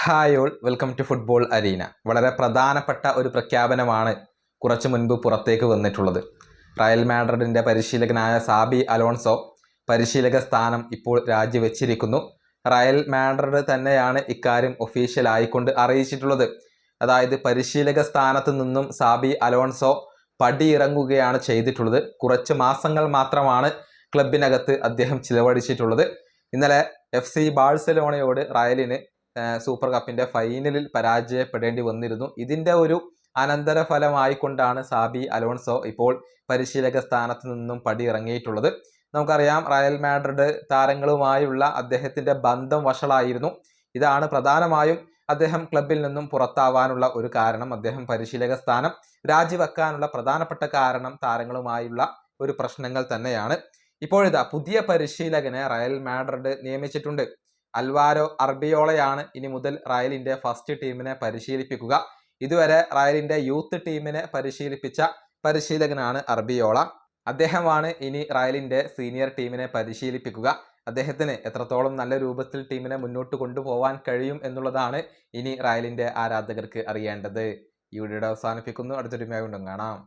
Hi all welcome to football arena വളരെ പ്രധാനപ്പെട്ട ഒരു പ്രഖ്യാപനമാണ് കുറച്ചു മുൻപ് പുറത്തേക്ക് വന്നിട്ടുള്ളത്. റയൽ മാഡ്രിഡിന്റെ പരിശീലകനായ സാബി അലോൺസോ പരിശീലക സ്ഥാനം ഇപ്പോൾ രാജിവെച്ചിരിക്കുന്നു. റയൽ മാഡ്രിഡ് തന്നെയാണ് ഇക്കാര്യം ഒഫീഷ്യൽ ആയിക്കൊണ്ട് അറിയിച്ചിട്ടുള്ളത്. അതായത് പരിശീലക സ്ഥാനത്ത് നിന്നും സാബി അലോൺസോ പടിയിറങ്ങുകയാണ് ചെയ്തിട്ടുള്ളത്. കുറച്ച് മാസങ്ങൾ മാത്രമാണ് ക്ലബിനകത്ത് അദ്ദേഹം ചിലവഴിച്ചിട്ടുള്ളത്. ഇന്നലെ എഫ് സി ബാഴ്സലോണയോട് റയലിന് സൂപ്പർ കപ്പിന്റെ ഫൈനലിൽ പരാജയപ്പെടേണ്ടി വന്നിരുന്നു. ഇതിന്റെ ഒരു അനന്തരഫലമായിക്കൊണ്ടാണ് സാബി അലോൺസോ ഇപ്പോൾ പരിശീലക സ്ഥാനത്ത് നിന്നും പടിയിറങ്ങിയിട്ടുള്ളത്. നമുക്കറിയാം റയൽ മാഡ്രിഡ് താരങ്ങളുമായുള്ള അദ്ദേഹത്തിന്റെ ബന്ധം വഷളായിരുന്നു. ഇതാണ് പ്രധാനമായും അദ്ദേഹം ക്ലബിൽ നിന്നും പുറത്താവാനുള്ള ഒരു കാരണം അദ്ദേഹം പരിശീലക സ്ഥാനം രാജിവെക്കാനുള്ള പ്രധാനപ്പെട്ട കാരണം താരങ്ങളുമായുള്ള ഒരു പ്രശ്നങ്ങൾ തന്നെയാണ്. ഇപ്പോഴിതാ പുതിയ പരിശീലകനെ റയൽ മാഡ്രിഡ് നിയമിച്ചിട്ടുണ്ട്. അൽവാരോ അർബിയോളയാണ് ഇനി മുതൽ റയലിന്റെ ഫസ്റ്റ് ടീമിനെ പരിശീലിപ്പിക്കുക. ഇതുവരെ റയലിന്റെ യൂത്ത് ടീമിനെ പരിശീലിപ്പിച്ച പരിശീലകനാണ് അർബിയോള. അദ്ദേഹമാണ് ഇനി റയലിന്റെ സീനിയർ ടീമിനെ പരിശീലിപ്പിക്കുക. അദ്ദേഹത്തിന് എത്രത്തോളം നല്ല രൂപത്തിൽ ടീമിനെ മുന്നോട്ട് കൊണ്ടുപോകാൻ കഴിയും എന്നുള്ളതാണ് ഇനി റയലിന്റെ ആരാധകർക്ക് അറിയേണ്ടത്. ഈ വീഡിയോ അവസാനിപ്പിക്കുന്നു. അടുത്തൊരുമയായി കാണാം.